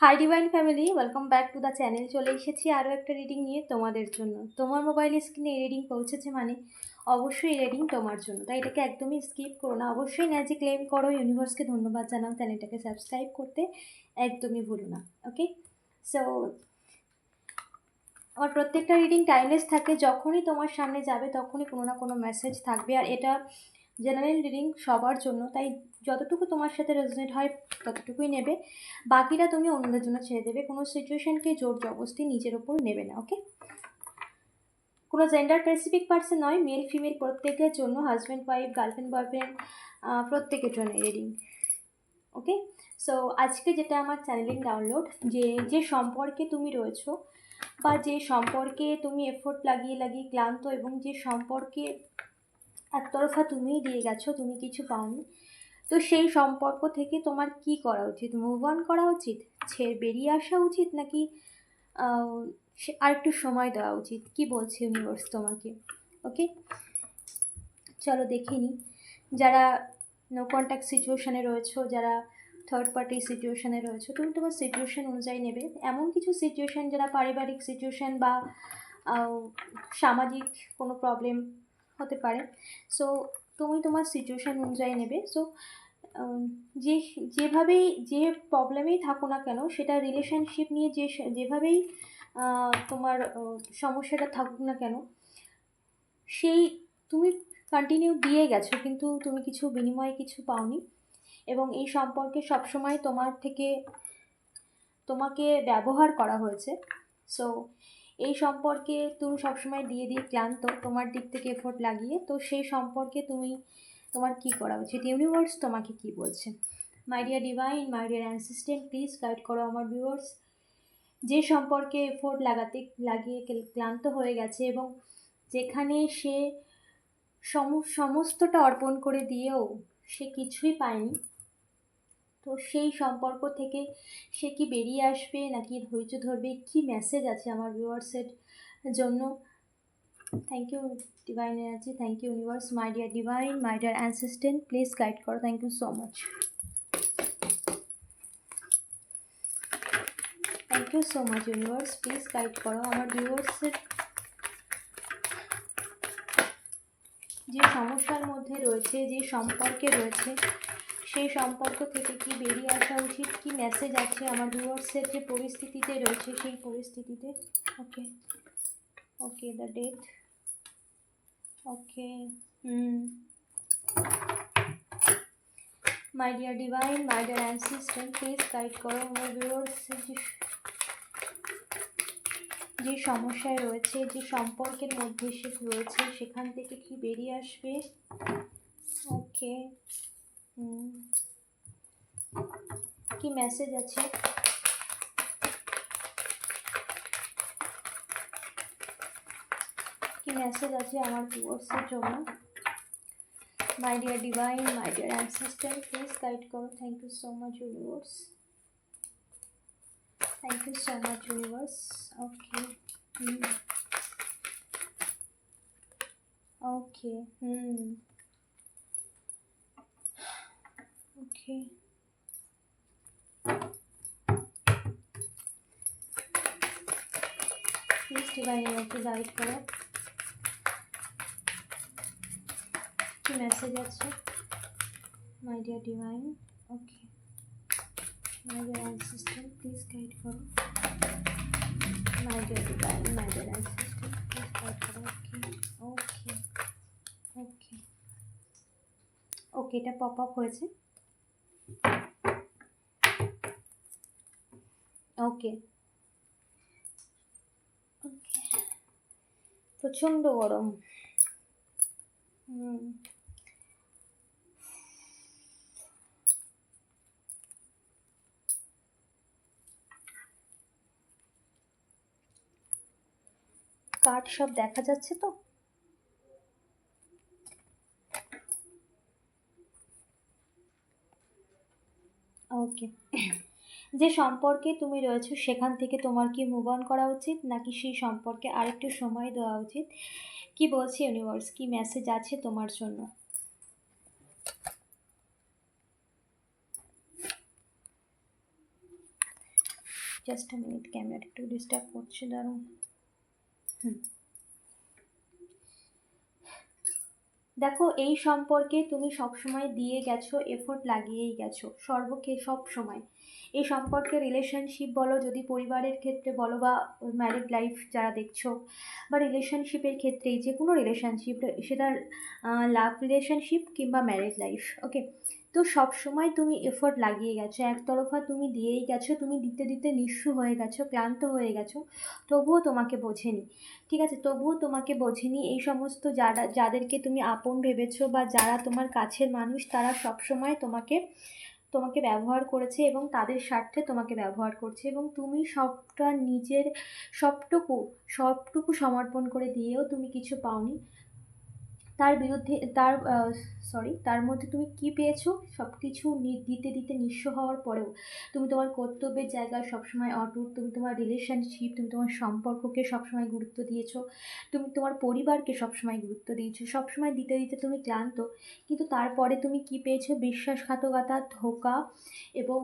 Hi divine family welcome back to the channel চলে এসেছি আরও একটা রিডিং নিয়ে তোমাদের জন্য। তোমার মোবাইল স্ক্রিনে এই রিডিং পৌঁছেছে মানে অবশ্যই রিডিং তোমার জন্য। তাই এটাকে একদমই স্কিপ করো না। অবশ্যই ম্যাজিক ক্লেম করো। ইউনিভার্সকে ধন্যবাদ জানাও। চ্যানেলটাকে সাবস্ক্রাইব করতে একদমই ভুলো না। ওকে সো আমার প্রত্যেকটা রিডিং টাইমলেস থাকে। যখনই তোমার সামনে যাবে, তখনই কোনো না কোনো মেসেজ থাকবে। আর এটা জেনারেল রিডিং সবার জন্য, তাই যতটুকু তোমার সাথে রেজনেট হয় ততটুকুই নেবে। বাকিটা তুমি অন্যদের জন্য ছেড়ে দেবে। কোনো সিচুয়েশনকে জোর জবস্তি নিজের ওপর নেবে না ওকে কোনো জেন্ডার স্পেসিফিক পার্সন নয় মেল ফিমেল প্রত্যেকের জন্য হাজব্যান্ড ওয়াইফ গার্লফ্রেন্ড বয়ফ্রেন্ড প্রত্যেকের জন্য রিডিং ওকে সো আজকে যেটা আমার চ্যানেলিং ডাউনলোড যে যে সম্পর্কে তুমি রয়েছো বা যে সম্পর্কে তুমি এফোর্ট লাগিয়ে লাগিয়ে ক্লান্ত এবং যে সম্পর্কে একতরফা তুমিই দিয়ে গেছো, তুমি কিছু পাওনি। তো সেই সম্পর্ক থেকে তোমার কি করা উচিত? মুভ অন করা উচিত? ছেড়ে বেরিয়ে আসা উচিত? নাকি আর একটু সময় দেওয়া উচিত? কি বলছে ইউনিভার্স তোমাকে? ওকে চলো দেখে নিই যারা নো কন্ট্যাক্ট সিচুয়েশানে রয়েছো, যারা থার্ড পার্টি সিচুয়েশানে রয়েছো, তুমি তোমার সিচুয়েশান অনুযায়ী নেবে। এমন কিছু সিচুয়েশান যারা পারিবারিক সিচুয়েশান বা সামাজিক কোনো প্রবলেম হতে পারে। সো তুমি তোমার সিচুয়েশান অনুযায়ী নেবে। সো যে, যেভাবেই, যে প্রবলেমেই থাকো না কেন, সেটা রিলেশনশিপ নিয়ে যে, যেভাবেই তোমার সমস্যাটা থাকুক না কেন, সেই, তুমি কন্টিনিউ দিয়ে গেছো, কিন্তু তুমি কিছু বিনিময়ে কিছু পাওনি। এবং এই সম্পর্কে সবসময় তোমার থেকে, তোমাকে ব্যবহার করা হয়েছে। সো এই সম্পর্কে তুমি সবসময় দিয়ে দিয়ে ক্লান্ত, তোমার দিক থেকে এফোর্ট লাগিয়ে, তো সেই সম্পর্কে তুমি তোমার কি করা উচিত? ইউনিভার্স তোমাকে কি বলছে? My dear divine my dear assistant please guide করো আমার ভিউয়ার্স যে সম্পর্কে এফোর্ট লাগাতে, লাগিয়ে ক্লান্ত হয়ে গেছে এবং যেখানে সে সমস্তটা অর্পণ করে দিয়েও সে কিছুই পায়নি তো সেই সম্পর্ক থেকে সে কি বেরিয়ে আসবে নাকি ধৈর্য ধরবে? কি মেসেজ আছে আমার ভিউয়ার্সের জন্য? Thank you divine energy thank you universe my dear divine my dear assistant please guide করো thank you so much thank you so much universe please guide করো আমার ভিউয়ার্সের যে সমস্যার মধ্যে রয়েছে, যে সম্পর্কে রয়েছে সেই সম্পর্ক থেকে কি বেরিয়ে আসা উচিত? কি মেসেজ আছে আমার ভিউয়ার্সের যে পরিস্থিতিতে রয়েছে সেই পরিস্থিতিতে? Okay okay the death okay my dear divine my dear assistant please guide করো আমার ভিউয়ার্সের যে যে সমস্যায় রয়েছে, যে সম্পর্কের মধ্যে সে রয়েছে, সেখান থেকে কি বেরিয়ে আসবে? ওকে কি মেসেজ আছে? কি মেসেজ আছে আমার ভিউয়ার্সের জন্য? My dear divine my dear assistant please guide করো। Thank you so much universe thank you so much universe okay okay hmm. Okay. Please divine energy guide করো কি মেসেজ আছে my dear divine okay my dear assistant please guide করো my dear divine my dear assistant please guide করো okay ওকে ওকে ওকে এটা pop up হয়েছে। ওকে। প্রচণ্ড গরম। হুম। কাঠ সব দেখা যাচ্ছে তো? ওকে। যে সম্পর্কে তুমি রয়েছো, সেখান থেকে তোমার কি মুভ অন করা উচিত, নাকি সেই সম্পর্কে আরেকটু সময় দেওয়া উচিত? কি বলছে ইউনিভার্স কি মেসেজ আছে তোমার জন্য? জাস্ট আ মিনিট ক্যামেরাটা একটু ডিস্টার্ব করছে দাঁড়ান হুম। দেখো, এই সম্পর্কে তুমি সবসময় দিয়ে গেছো এফোর্ট লাগিয়েই গেছো সর্বক্ষে সব সময়। এই সম্পর্কে রিলেশনশিপ বলো, যদি পরিবারের ক্ষেত্রে বলো বা ম্যারিড লাইফ যারা দেখছ বা রিলেশনশিপের ক্ষেত্রেই যে কোনো রিলেশনশিপ সেটা লাভ রিলেশনশিপ কিংবা ম্যারিড লাইফ ওকে তো সব সময় তুমি এফোর্ট লাগিয়ে গেছো, একতরফা তুমি দিয়েই গেছো, তুমি দিতে দিতে নিঃস্ব হয়ে গেছো, ক্লান্ত হয়ে গেছো, তবুও তোমাকে বোঝেনি, ঠিক আছে? তবুও তোমাকে বোঝেনি এই সমস্ত যারা, যাদেরকে তুমি আপন ভেবেছো বা যারা তোমার কাছের মানুষ, তারা সব সময় তোমাকে তোমাকে ব্যবহার করেছে এবং তাদের স্বার্থে তোমাকে ব্যবহার করছে এবং তুমি সবটা নিজের সবটুকু সবটুকু সমর্পণ করে দিয়েও তুমি কিছু পাওনি। তার বিরুদ্ধে, তার সরি তার মধ্যে তুমি কি পেয়েছ? সব কিছু দিতে দিতে নিঃস্ব হওয়ার পরেও তুমি তোমার কর্তব্যের জায়গায় সবসময় অটুট, তুমি তোমার রিলেশনশিপ তুমি তোমার সম্পর্ককে সবসময় গুরুত্ব দিয়েছ, তুমি তোমার পরিবারকে সবসময় গুরুত্ব দিয়েছ, সবসময় দিতে দিতে তুমি ক্লান্ত, কিন্তু তারপরে তুমি কি পেয়েছ? বিশ্বাসঘাতকতা, ধোকা এবং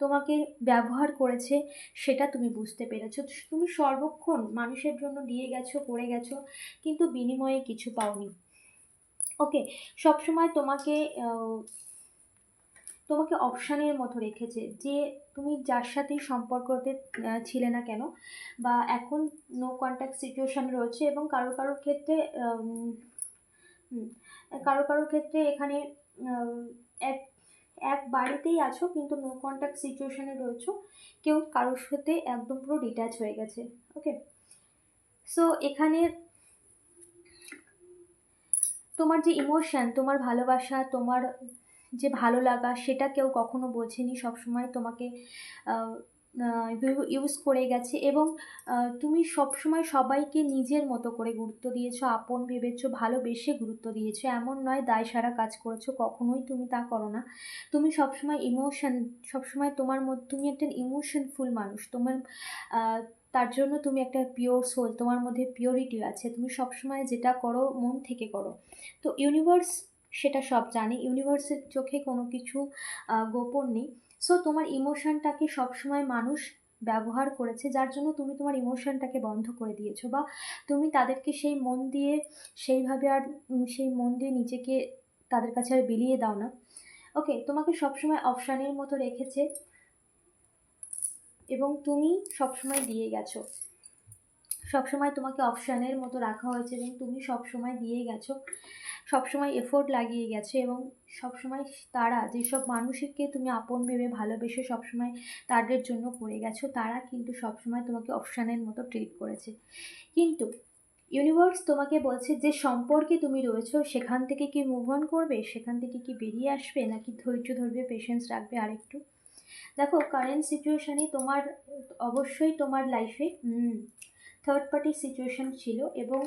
তোমাকে ব্যবহার করেছে, সেটা তুমি বুঝতে পেরেছ। তুমি সর্বক্ষণ মানুষের জন্য দিয়ে গেছো, করে গেছো, কিন্তু বিনিময়ে কিছু পাওনি। ওকে সবসময় তোমাকে তোমাকে অপশানের মতো রেখেছে যে তুমি যার সাথেই সম্পর্কতে ছিলে না কেন বা এখন নো কন্ট্যাক্ট সিচুয়েশান রয়েছে এবং কারও কারও ক্ষেত্রে কারও কারও ক্ষেত্রে এখানে এক এক বাড়িতেই আছো, কিন্তু নো কন্ট্যাক্ট সিচুয়েশানে রয়েছো। কেউ কারোর সাথে একদম পুরো ডিট্যাচ হয়ে গেছে ওকে সো এখানে তোমার যে ইমোশান তোমার ভালোবাসা, তোমার যে ভালো লাগা, সেটা কেউ কখনো বোঝেনি। সবসময় তোমাকে ইউজ করে গেছে এবং তুমি সবসময় সবাইকে নিজের মতো করে গুরুত্ব দিয়েছ, আপন ভেবেছো, ভালোবেসে গুরুত্ব দিয়েছ, এমন নয় দায় সারা কাজ করেছ, কখনোই তুমি তা করো না। তুমি সবসময় ইমোশন সবসময় তোমার মধ্যে তুমি একটা ইমোশনফুল মানুষ, তোমার তার জন্য তুমি একটা পিওর সোল তোমার মধ্যে পিওরিটি আছে, তুমি সবসময় যেটা করো, মন থেকে করো। তো ইউনিভার্স সেটা সব জানে ইউনিভার্সের চোখে কোনো কিছু গোপন নেই। সো তোমার ইমোশনটাকে সবসময় মানুষ ব্যবহার করেছে, যার জন্য তুমি তোমার ইমোশনটাকে বন্ধ করে দিয়েছ বা তুমি তাদেরকে সেই মন দিয়ে সেইভাবে আর সেই মন দিয়ে নিজেকে তাদের কাছে আর বিলিয়ে দাও না। ওকে তোমাকে সবসময় অপশানের মতো রেখেছে এবং তুমি সবসময় দিয়ে গেছো। সবসময় তোমাকে অপশানের মতো রাখা হয়েছে এবং তুমি সবসময় দিয়ে গেছো। সবসময় এফোর্ট লাগিয়ে গেছো এবং সবসময় তারা যেসব মানুষকে তুমি আপন ভেবে ভালোবেসে সবসময় তাদের জন্য করে গেছো, তারা কিন্তু সবসময় তোমাকে অপশানের মতো ট্রিট করেছে। কিন্তু ইউনিভার্স তোমাকে বলছে যে সম্পর্কে তুমি রয়েছো, সেখান থেকে কি মুভ অন করবে, সেখান থেকে কি বেরিয়ে আসবে, নাকি ধৈর্য ধরবে পেশেন্স রাখবে আরেকটু? দেখো কারেন্ট সিচুয়েশানে তোমার অবশ্যই তোমার লাইফে থার্ড পার্টির সিচুয়েশান ছিল এবং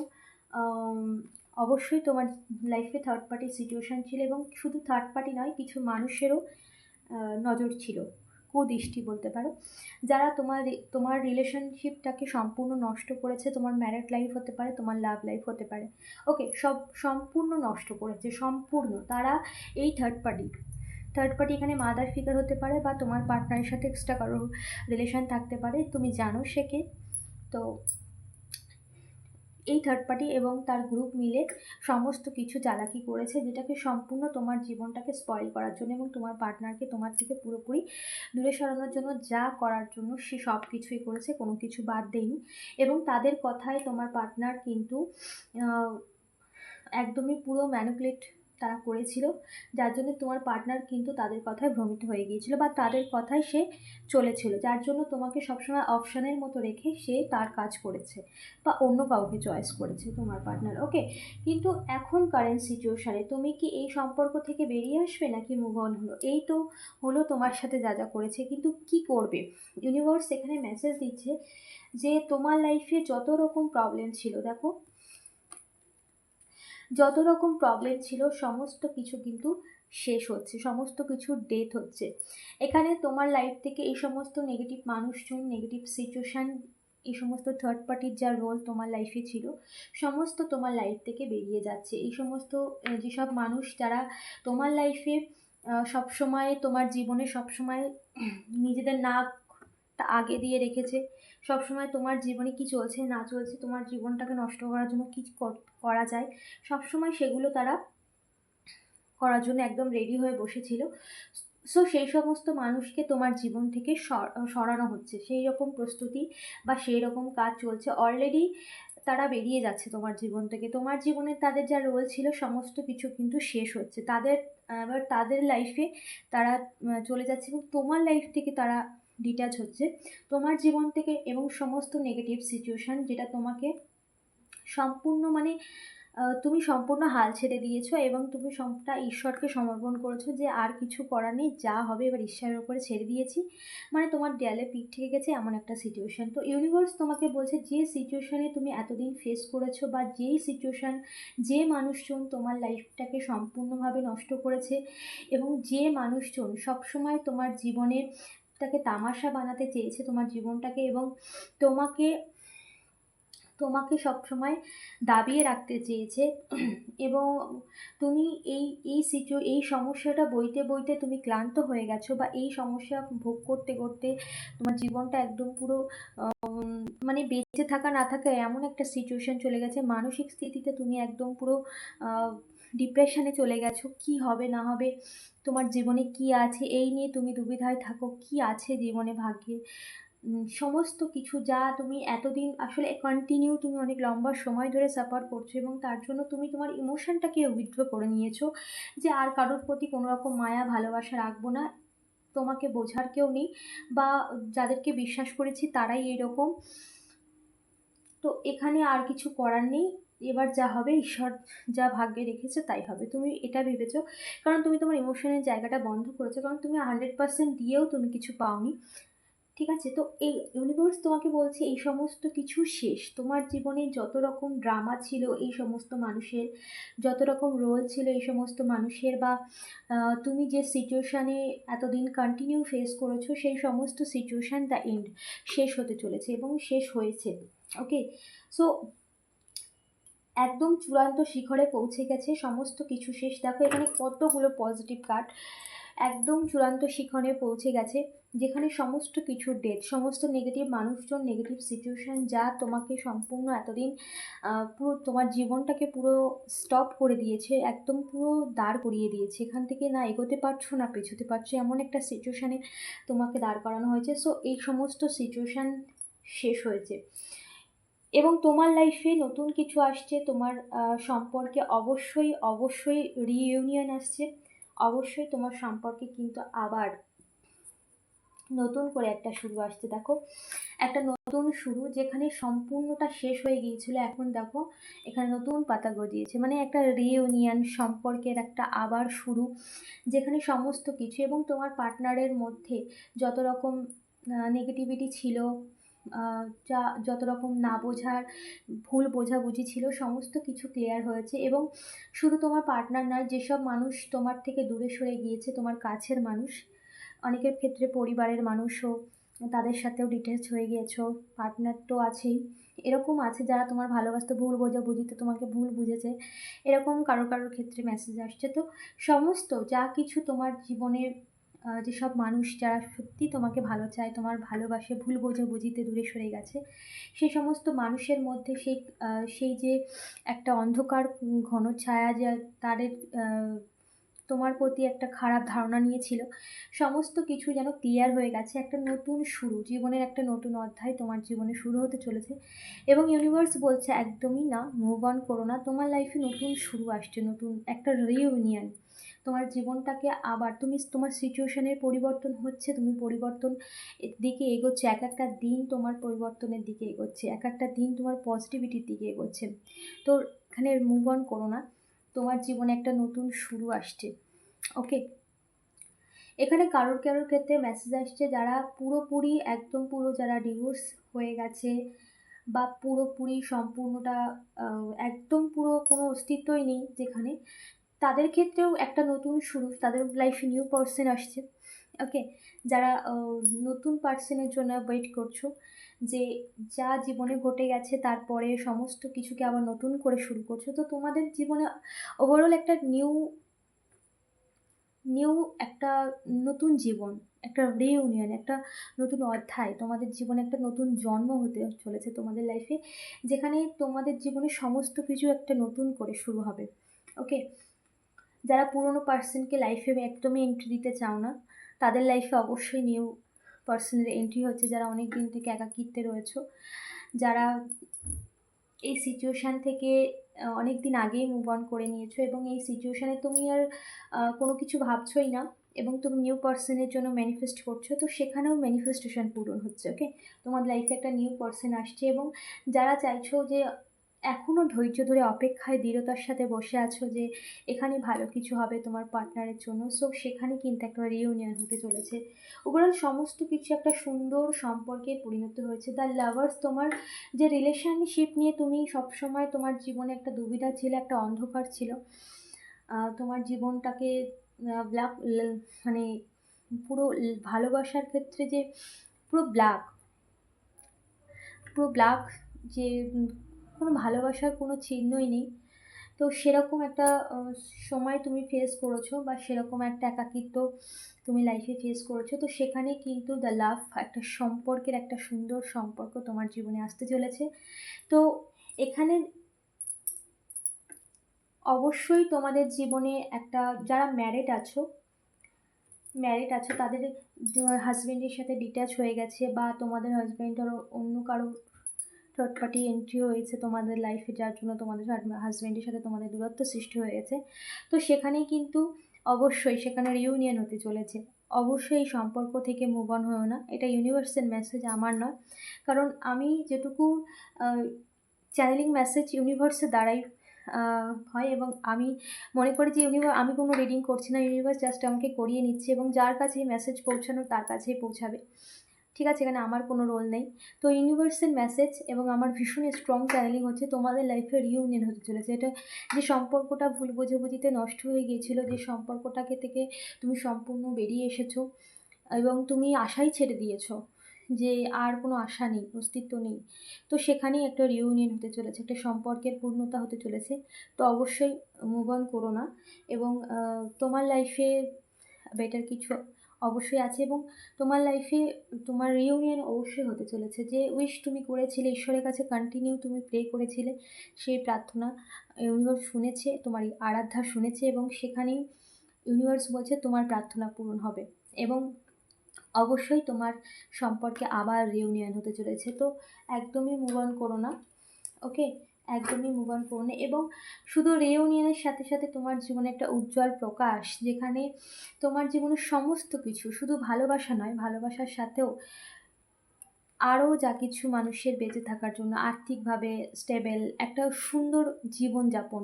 অবশ্যই তোমার লাইফে থার্ড পার্টির সিচুয়েশান ছিল এবং শুধু থার্ড পার্টি নয়, কিছু মানুষেরও নজর ছিল। কুদৃষ্টি বলতে পারো। যারা তোমার তোমার রিলেশনশিপটাকে সম্পূর্ণ নষ্ট করেছে, তোমার ম্যারেড লাইফ হতে পারে, তোমার লাভ লাইফ হতে পারে। ওকে সব সম্পূর্ণ নষ্ট করেছে, সম্পূর্ণ। তারা এই থার্ড পার্টি থার্ড পার্টি এখানে মাদার ফিগার হতে পারে বা তোমার পার্টনারের সাথে এক্সট্রা কারও রিলেশন থাকতে পারে, তুমি জানো সে কে। তো এই থার্ড পার্টি এবং তার গ্রুপ মিলে সমস্ত কিছু চালাকি করেছে, যেটাকে সম্পূর্ণ তোমার জীবনটাকে স্পয়েল করার জন্য এবং তোমার পার্টনারকে তোমার থেকে পুরোপুরি দূরে সরানোর জন্য যা করার জন্য সে সব কিছুই করেছে, কোনো কিছু বাদ দেয়নি। এবং তাদের কথায় তোমার পার্টনার কিন্তু একদমই পুরো ম্যানুপুলেট তারা করেছিল। যার জন্য তোমার পার্টনার কিন্তু তাদের কথায় ভ্রমিত হয়ে গিয়েছিল বা তাদের কথায় সে চলেছিল। যার জন্য তোমাকে সবসময় অপশানের মতো রেখে সে তার কাজ করেছে বা অন্য কাউকে চয়েস করেছে তোমার পার্টনার ওকে কিন্তু এখন কারেন্ট সিচুয়েশানে তুমি কি এই সম্পর্ক থেকে বেরিয়ে আসবে নাকি মুভ অন হলো? এই তো হলো তোমার সাথে যা যা করেছে, কিন্তু কি করবে? ইউনিভার্স এখানে মেসেজ দিচ্ছে যে তোমার লাইফে যত রকম প্রবলেম ছিল, দেখো যত রকম প্রবলেম ছিল, সমস্ত কিছু কিন্তু শেষ হচ্ছে, সমস্ত কিছুর ডেথ হচ্ছে। এখানে তোমার লাইফ থেকে এই সমস্ত নেগেটিভ মানুষজন নেগেটিভ সিচুয়েশান এই সমস্ত থার্ড পার্টির যা রোল তোমার লাইফে ছিল, সমস্ত তোমার লাইফ থেকে বেরিয়ে যাচ্ছে। এই সমস্ত যেসব মানুষ যারা তোমার লাইফে সবসময় তোমার জীবনে সবসময় নিজেদের নাক আগে দিয়ে রেখেছে সবসময় তোমার জীবনে কি চলছে, না চলছে, তোমার জীবনটাকে নষ্ট করার জন্য কী করা যায়, সবসময় সেগুলো তারা করার জন্য একদম রেডি হয়ে বসেছিল। সো সেই সমস্ত মানুষকে তোমার জীবন থেকে সরানো হচ্ছে। সেই রকম প্রস্তুতি বা সেই রকম কাজ চলছে। অলরেডি তারা বেরিয়ে যাচ্ছে তোমার জীবন থেকে। তোমার জীবনে তাদের যা রোল ছিল, সমস্ত কিছু কিন্তু শেষ হচ্ছে। তাদের এবার তাদের লাইফে তারা চলে যাচ্ছে এবং তোমার লাইফ থেকে তারা ডিট্যাচ হচ্ছে। তোমার জীবন থেকে এবং সমস্ত নেগেটিভ সিচুয়েশান যেটা তোমাকে সম্পূর্ণ মানে তুমি সম্পূর্ণ হাল ছেড়ে দিয়েছ এবং তুমি সবটা ঈশ্বরকে সমর্পণ করেছ যে আর কিছু করার নেই, যা হবে এবার ঈশ্বরের ওপরে ছেড়ে দিয়েছি। মানে তোমার দেয়ালে পিঠ থেকে গেছে এমন একটা সিচুয়েশান তো ইউনিভার্স তোমাকে বলছে যে সিচুয়েশানে তুমি এতদিন ফেস করেছ বা যেই সিচুয়েশান যে মানুষজন তোমার লাইফটাকে সম্পূর্ণভাবে নষ্ট করেছে এবং যে মানুষজন সবসময় তোমার জীবনের তাকে তামাশা বানাতে চেয়েছে তোমার জীবনটাকে এবং তোমাকে তোমাকে সবসময় দাবিয়ে রাখতে চেয়েছে। এবং তুমি এই এই সিচু এই সমস্যাটা বইতে বইতে তুমি ক্লান্ত হয়ে গেছো বা এই সমস্যা ভোগ করতে করতে তোমার জীবনটা একদম পুরো মানে বেঁচে থাকা না থাকা এমন একটা সিচুয়েশান চলে গেছে। মানসিক স্থিতিতে তুমি একদম পুরো ডিপ্রেশনে চলে গেছো? কি হবে, না হবে? তোমার জীবনে কি আছে? এই নিয়ে তুমি দুবিধায় থাকো। কি আছে জীবনে ভাগ্যে সমস্ত কিছু যা তুমি এতদিন আসলে কন্টিনিউ তুমি অনেক লম্বা সময় ধরে সাফার করছ এবং তার জন্য তুমি তোমার ইমোশনটাকে উইথড্র করে নিয়েছো যে আর কারোর প্রতি কোনো রকম মায়া, ভালোবাসা রাখব না। তোমাকে বোঝার কেউ নেই বা যাদেরকে বিশ্বাস করেছি তারাই এরকম তো এখানে আর কিছু করার নেই। এবার যা হবে, ঈশ্বর যা ভাগ্যে রেখেছে তাই হবে। তুমি এটা ভেবেছো? কারণ তুমি তোমার ইমোশনের জায়গাটা বন্ধ করেছ। কারণ তুমি হান্ড্রেড পার্সেন্ট দিয়েও তুমি কিছু পাওনি। ঠিক আছে? তো এই ইউনিভার্স তোমাকে বলছে, এই সমস্ত কিছু শেষ। তোমার জীবনে যত রকম ড্রামা ছিল, এই সমস্ত মানুষের, যত রকম রোল ছিল, এই সমস্ত মানুষের বা তুমি যে সিচুয়েশানে এতদিন কন্টিনিউ ফেস করেছ, সেই সমস্ত সিচুয়েশান দ্য এন্ড শেষ হতে চলেছে এবং শেষ হয়েছে। ওকে সো একদম চূড়ান্ত শিখরে পৌঁছে গেছে, সমস্ত কিছু শেষ। দেখো এখানে কতগুলো পজিটিভ কার্ড একদম চূড়ান্ত শিখরে পৌঁছে গেছে, যেখানে সমস্ত কিছুর ডেথ সমস্ত নেগেটিভ মানুষজন নেগেটিভ সিচুয়েশান যা তোমাকে সম্পূর্ণ এতদিন পুরো তোমার জীবনটাকে পুরো স্টপ করে দিয়েছে, একদম পুরো দাঁড় করিয়ে দিয়েছে। এখান থেকে না এগোতে পারছ না, পেছোতে পারছ, এমন একটা সিচুয়েশানে তোমাকে দাঁড় করানো হয়েছে। সো এই সমস্ত সিচুয়েশান শেষ হয়েছে। এবং তোমার লাইফে নতুন কিছু আসছে, তোমার সম্পর্কে অবশ্যই অবশ্যই রিইউনিয়ন আসছে। অবশ্যই তোমার সম্পর্কে কিন্তু আবার নতুন করে একটা শুরু আসছে, দেখো। একটা নতুন শুরু যেখানে সম্পূর্ণটা শেষ হয়ে গিয়েছিল, এখন দেখো, এখানে নতুন পাতা গজিয়েছে। মানে একটা রিইউনিয়ন সম্পর্কের একটা আবার শুরু, যেখানে সমস্ত কিছু এবং তোমার পার্টনারের মধ্যে যত রকম নেগেটিভিটি ছিল যা যত রকম না বোঝার, ভুল বোঝাবুঝি ছিল, সমস্ত কিছু ক্লিয়ার হয়েছে এবং শুধু তোমার পার্টনার নয়, যেসব মানুষ তোমার থেকে দূরে সরে গিয়েছে, তোমার কাছের মানুষ, অনেকের ক্ষেত্রে পরিবারের মানুষও, তাদের সাথেও ডিটেলস হয়ে গিয়েছো পার্টনার তো আছেই। এরকম আছে যারা তোমার ভালোবাসতে, ভুল বোঝাবুঝিতে তোমাকে ভুল বুঝেছে, এরকম কারও কারোর ক্ষেত্রে মেসেজ আসছে। তো সমস্ত, যা কিছু তোমার জীবনে যেসব মানুষ যারা সত্যি তোমাকে ভালো চায়, তোমার ভালোবাসে, ভুল বোঝাবুঝিতে দূরে সরে গেছে সেই সমস্ত মানুষের মধ্যে সেই সেই যে একটা অন্ধকার ঘন ছায়া যা তাদের তোমার প্রতি একটা খারাপ ধারণা নিয়েছিল, সমস্ত কিছু যেন ক্লিয়ার হয়ে গেছে। একটা নতুন শুরু, জীবনের একটা নতুন অধ্যায় তোমার জীবনে শুরু হতে চলেছে এবং ইউনিভার্স বলছে, একদমই না মুভ অন করো না। তোমার লাইফে নতুন শুরু আসছে, নতুন একটা রিউনিয়ন তোমার জীবনটাকে আবার তুমি তোমার সিচুয়েশনের পরিবর্তন হচ্ছে, তুমি পরিবর্তন দিকে এগোচ্ছে, এক একটা দিন তোমার পরিবর্তনের দিকে এগোচ্ছে, এক একটা দিন তোমার পজিটিভিটির দিকে এগোচ্ছে। তো এখানে মুভ অন করো না, তোমার জীবনে একটা নতুন শুরু আসছে ওকে এখানে কারোর কারোর ক্ষেত্রে মেসেজ আসছে, যারা পুরোপুরি, একদম পুরো যারা ডিভোর্স হয়ে গেছে বা পুরোপুরি সম্পূর্ণটা একদম পুরো কোনো অস্তিত্বই নেই যেখানে তাদের ক্ষেত্রেও একটা নতুন শুরু, তাদের লাইফে নিউ পার্সন আসছে। ওকে যারা নতুন পার্সনের জন্য ওয়েট করছ, যে যা জীবনে ঘটে গেছে তারপরে সমস্ত কিছুকে আবার নতুন করে শুরু করছ, তো তোমাদের জীবনে ওভারঅল একটা নিউ নিউ একটা নতুন জীবন, একটা রিইউনিয়ন একটা নতুন অধ্যায়, তোমাদের জীবনে একটা নতুন জন্ম হতে চলেছে তোমাদের লাইফে যেখানে তোমাদের জীবনে সমস্ত কিছু একটা নতুন করে শুরু হবে। ওকে যারা পুরনো পার্সনকে লাইফে একদমই এন্ট্রি দিতে চাও না, তাদের লাইফে অবশ্যই নিউ পার্সনের এন্ট্রি হচ্ছে যারা অনেক দিন থেকে একাকিত্বে রয়েছো। যারা এই সিচুয়েশান থেকে অনেক দিন আগেই মুভ অন করে নিয়েছো এবং এই সিচুয়েশানে তুমি আর কোনো কিছু ভাবছোই না এবং তুমি নিউ পার্সনের জন্য ম্যানিফেস্ট করছ, তো সেখানেও ম্যানিফেস্টেশন পূরণ হচ্ছে ওকে তোমার লাইফে একটা নিউ পার্সন আসছে এবং যারা চাইছো যে এখনও ধৈর্য ধরে অপেক্ষায় দৃঢ়তার সাথে বসে আছো যে এখানে ভালো কিছু হবে তোমার পার্টনারের জন্য। সো সেখানে কিন্তু একটা রিউনিয়ন হতে চলেছে। ওভারঅল সমস্ত কিছু একটা সুন্দর সম্পর্কে পরিণত হয়েছে। দ্য লাভার্স তোমার যে রিলেশনশিপ নিয়ে তুমি সবসময় তোমার জীবনে একটা দুবিধা ছিল, একটা অন্ধকার ছিল তোমার জীবনটাকে ব্ল্যাক মানে পুরো ভালোবাসার ক্ষেত্রে যে পুরো ব্ল্যাক পুরো ব্ল্যাক যে কোনো ভালোবাসার কোনো চিহ্নই নেই। তো সেরকম একটা সময় তুমি ফেস করেছ বা সেরকম একটা একাকিত্ব তুমি লাইফে ফেস করেছ, তো সেখানে কিন্তু দ্য লাভ একটা সম্পর্কের একটা সুন্দর সম্পর্ক তোমার জীবনে আসতে চলেছে। তো এখানে অবশ্যই তোমাদের জীবনে একটা, যারা ম্যারিড আছো ম্যারিড আছো, তাদের হাজব্যান্ডের সাথে ডিট্যাচ হয়ে গেছে বা তোমাদের হাজব্যান্ড আরও অন্য কারও থার্ড পার্টি এন্ট্রি হয়েছে তোমাদের লাইফে যার জন্য তোমাদের হাজব্যান্ডের সাথে তোমাদের দূরত্ব সৃষ্টি হয়েছে তো সেখানেই কিন্তু অবশ্যই সেখানে রিউনিয়ন হতে চলেছে। অবশ্যই এই সম্পর্ক থেকে মুভ অন হয়েও না। এটা ইউনিভার্সের মেসেজ আমার নয়। কারণ আমি যেটুকু চ্যানেলিং মেসেজ ইউনিভার্সের দ্বারাই হয় এবং আমি মনে করি যে ইউনিভার্স আমি কোনো রিডিং করছি না। ইউনিভার্স জাস্ট আমাকে করিয়ে নিচ্ছে এবং যার কাছে মেসেজ পৌঁছানো, তার কাছেই পৌঁছাবে। ঠিক আছে, এখানে আমার কোনো রোল নেই। তো ইউনিভার্সের মেসেজ এবং আমার ভীষণ স্ট্রং চ্যানেলিং হচ্ছে তোমাদের লাইফে রিউনিয়ন হতে চলেছে। এটা যে সম্পর্কটা ভুল বোঝাবুঝিতে নষ্ট হয়ে গিয়েছিল, যে সম্পর্কটাকে থেকে তুমি সম্পূর্ণ বেরিয়ে এসেছ এবং তুমি আশাই ছেড়ে দিয়েছ যে আর কোনো আশা নেই, অস্তিত্ব নেই। তো সেখানেই একটা রিউনিয়ন হতে চলেছে, একটা সম্পর্কের পূর্ণতা হতে চলেছে। তো অবশ্যই মুভ অন করো না এবং তোমার লাইফে বেটার কিছু অবশ্যই আছে এবং তোমার লাইফে তোমার রিউনিয়ন অবশ্যই হতে চলেছে। যে উইশ তুমি করেছিলে, ঈশ্বরের কাছে কন্টিনিউ তুমি প্রে করেছিলে, সেই প্রার্থনা ইউনিভার্স শুনেছে, তোমার এই আরাধ্যা শুনেছে এবং সেখানেই ইউনিভার্স বলছে তোমার প্রার্থনা পূরণ হবে। এবং অবশ্যই তোমার সম্পর্কে আবার রিউনিয়ন হতে চলেছে। তো একদমই মুভ অন করো না ওকে একদমই মুভ অন এবং শুধু রিউনিয়নের সাথে সাথে তোমার জীবনে একটা উজ্জ্বল প্রকাশ, যেখানে তোমার জীবনের সমস্ত কিছু, শুধু ভালোবাসা নয়, ভালোবাসার সাথেও আরও যা কিছু মানুষের বেঁচে থাকার জন্য আর্থিকভাবে স্টেবেল একটা সুন্দর জীবনযাপন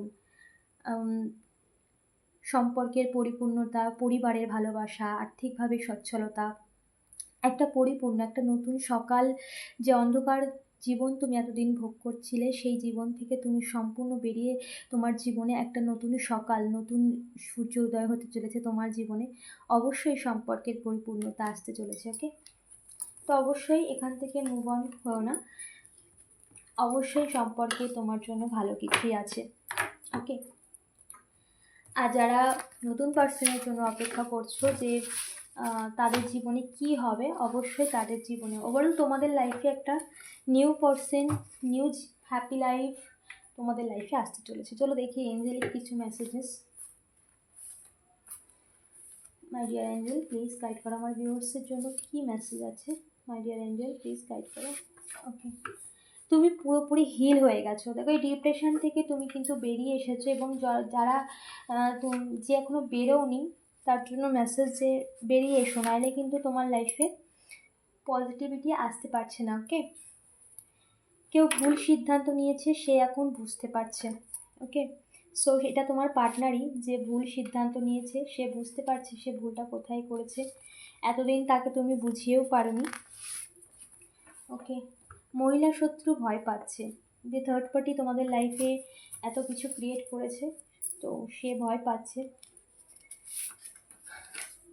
সম্পর্কের পরিপূর্ণতা, পরিবারের ভালোবাসা, আর্থিকভাবে সচ্ছলতা, একটা পরিপূর্ণ, একটা নতুন সকাল যে অন্ধকার জীবন তুমি এতদিন ভোগ করছিলে, সেই জীবন থেকে তুমি সম্পূর্ণ বেরিয়ে তোমার জীবনে একটা নতুন সকাল, নতুন সূর্য উদয় হতে চলেছে তোমার জীবনে। অবশ্যই সম্পর্কের পরিপূর্ণতা আসতে চলেছে ওকে তো অবশ্যই এখান থেকে মুভ অন হও না। অবশ্যই সম্পর্কে তোমার জন্য ভালো কিছুই আছে ওকে আর যারা নতুন পার্সনের জন্য অপেক্ষা করছ যে তাদের জীবনে কি হবে? অবশ্যই তাদের জীবনে। ওভারঅল তোমাদের লাইফে একটা new person new happy life তোমাদের লাইফে আসতে চলেছে। চলো দেখি এঞ্জেলিক কিছু messages my dear angel please guide করো। আমার ভিউয়ার্সের জন্য কী মেসেজ আছে? My dear angel please guide করো। ওকে তুমি পুরোপুরি হিল হয়ে গেছো। দেখো, এই ডিপ্রেশন থেকে তুমি কিন্তু বেরিয়ে এসেছ এবং যারা যে এখনও বেরোওনি তার জন্য মেসেজ যে বেরিয়ে এসো নাহলে কিন্তু তোমার লাইফে পজিটিভিটি আসতে পারছে না ওকে কেউ ভুল সিদ্ধান্ত নিয়েছে, সে এখন বুঝতে পারছে ওকে সো এটা তোমার পার্টনারই যে ভুল সিদ্ধান্ত নিয়েছে, সে বুঝতে পারছে সে ভুলটা কোথায় করেছে। এতদিন তাকে তুমি বুঝিয়েও পারোনি ওকে মহিলা শত্রু ভয় পাচ্ছে, যে থার্ড পার্টি তোমাদের লাইফে এত কিছু ক্রিয়েট করেছে, তো সে ভয় পাচ্ছে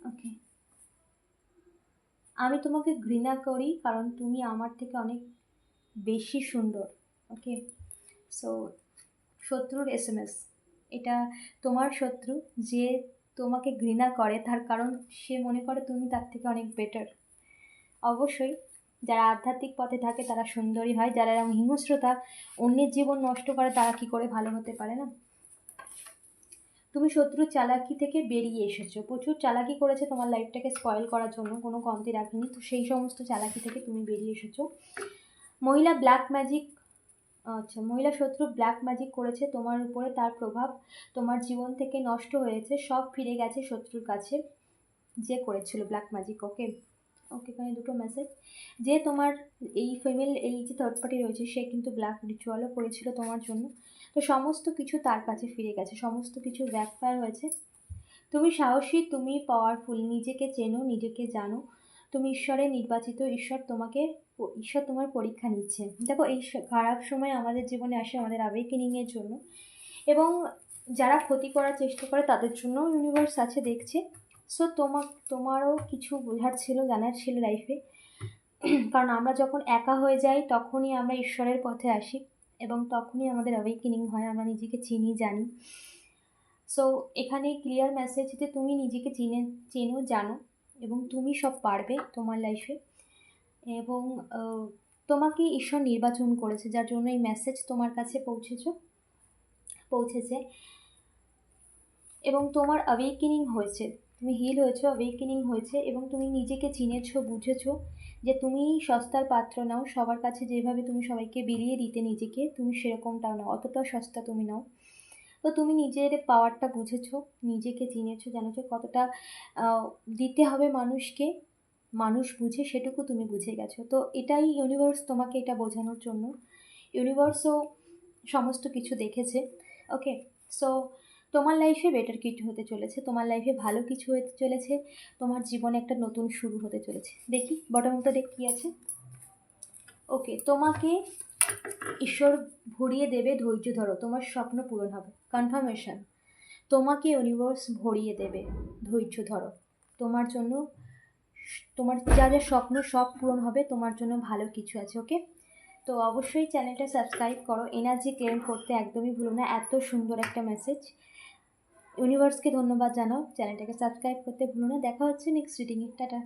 ওকে আমি তোমাকে ঘৃণা করি কারণ তুমি আমার থেকে অনেক বেশি সুন্দর ওকে সো শত্রুর এস এম এস এটা তোমার শত্রু যে তোমাকে ঘৃণা করে, তার কারণ সে মনে করে তুমি তার থেকে অনেক বেটার অবশ্যই যারা আধ্যাত্মিক পথে থাকে তারা সুন্দরী হয়, যারা এরকম হিংস্রতা অন্যের জীবন নষ্ট করে তারা কি করে ভালো হতে পারে না? তুমি শত্রুর চালাকি থেকে বেরিয়ে এসেছ। প্রচুর চালাকি করেছে তোমার লাইফটাকে স্পয়েল করার জন্য, কোনো কমতি রাখেনি। তো সেই সমস্ত চালাকি থেকে তুমি বেরিয়ে এসেছ। মহিলা ব্ল্যাক ম্যাজিক আচ্ছা মহিলা শত্রু ব্ল্যাক ম্যাজিক করেছে। তোমার উপরে তার প্রভাব তোমার জীবন থেকে নষ্ট হয়েছে। সব ফিরে গেছে শত্রুর কাছে। যে করেছিল ব্ল্যাক ম্যাজিক ওকে ওকে এখানে দুটো মেসেজ যে তোমার এই ফিমেল এই যে থার্ড পার্টি রয়েছে, সে কিন্তু ব্ল্যাক রিচুয়ালও করেছিল তোমার জন্য। তো সমস্ত কিছু তার কাছে ফিরে গেছে, সমস্ত কিছু ব্যাকফায়ার হয়েছে। তুমি সাহসী, তুমি পাওয়ারফুল নিজেকে চেনো, নিজেকে জানো। তুমি ঈশ্বরের নির্বাচিত, ঈশ্বর তোমাকে, ঈশ্বর তোমার পরীক্ষা নিচ্ছে। দেখো, এই খারাপ সময় আমাদের জীবনে আসে আমাদের আবেকিনিংয়ের জন্য। এবং যারা ক্ষতি করার চেষ্টা করে, তাদের জন্য ইউনিভার্স আছে দেখছে। সো তোমার তোমারও কিছু বোঝার ছিল, জানার ছিল লাইফে কারণ আমরা যখন একা হয়ে যাই, তখনই আমরা ঈশ্বরের পথে আসি। এবং তখনই আমাদের অ্যাওয়েকেনিং হয়, আমরা নিজেকে চিনি, জানি। সো এখানে ক্লিয়ার মেসেজ যে তুমি নিজেকে চিনে, চেনো, জানো এবং তুমি সব পারবে তোমার লাইফে এবং তোমাকে ঈশ্বর নির্বাচন করেছে, যার জন্য এই মেসেজ তোমার কাছে পৌঁছেছ, পৌঁছেছে। এবং তোমার অ্যাওয়েকেনিং হয়েছে, তুমি হিল হয়েছো অ্যাওয়েকেনিং হয়েছে এবং তুমি নিজেকে চিনেছো, বুঝেছ। যে তুমি সস্তার পাত্র নাও, সবার কাছে যেভাবে তুমি সবাইকে বিলিয়ে দিতে নিজেকে, তুমি সেরকমটাও নাও অতটা সস্তা তুমি নাও। তো তুমি নিজের পাওয়ারটা বুঝেছ, নিজেকে চিনেছো, জানেছো কতটা দিতে হবে মানুষকে, মানুষ বুঝে সেটুকু তুমি বুঝে গেছো। তো এটাই ইউনিভার্স তোমাকে এটা বোঝানোর জন্য। ইউনিভার্সও সমস্ত কিছু দেখেছে ওকে সো তোমার লাইফে বেটার কিছু হতে চলেছে, তোমার লাইফে ভালো কিছু হতে চলেছে, তোমার জীবনে একটা নতুন শুরু হতে চলেছে। দেখি বটমটা দেখ কী আছে? ওকে তোমাকে ঈশ্বর ভরিয়ে দেবে ধৈর্য ধরো, তোমার স্বপ্ন পূরণ হবে। কনফার্মেশন তোমাকে ইউনিভার্স ভরিয়ে দেবে ধৈর্য ধরো। তোমার জন্য, তোমার যা যা স্বপ্ন সব পূরণ হবে, তোমার জন্য ভালো কিছু আছে ওকে তো অবশ্যই চ্যানেলটা সাবস্ক্রাইব করো। এনার্জি ক্লেম করতে একদমই ভুলো না, এত সুন্দর একটা মেসেজ ইউনিভার্সকে ধন্যবাদ জানাও। চ্যানেলটাকে সাবস্ক্রাইব করতে ভুলো না। দেখা হচ্ছে নেক্সট রিডিংয়ে টাটা।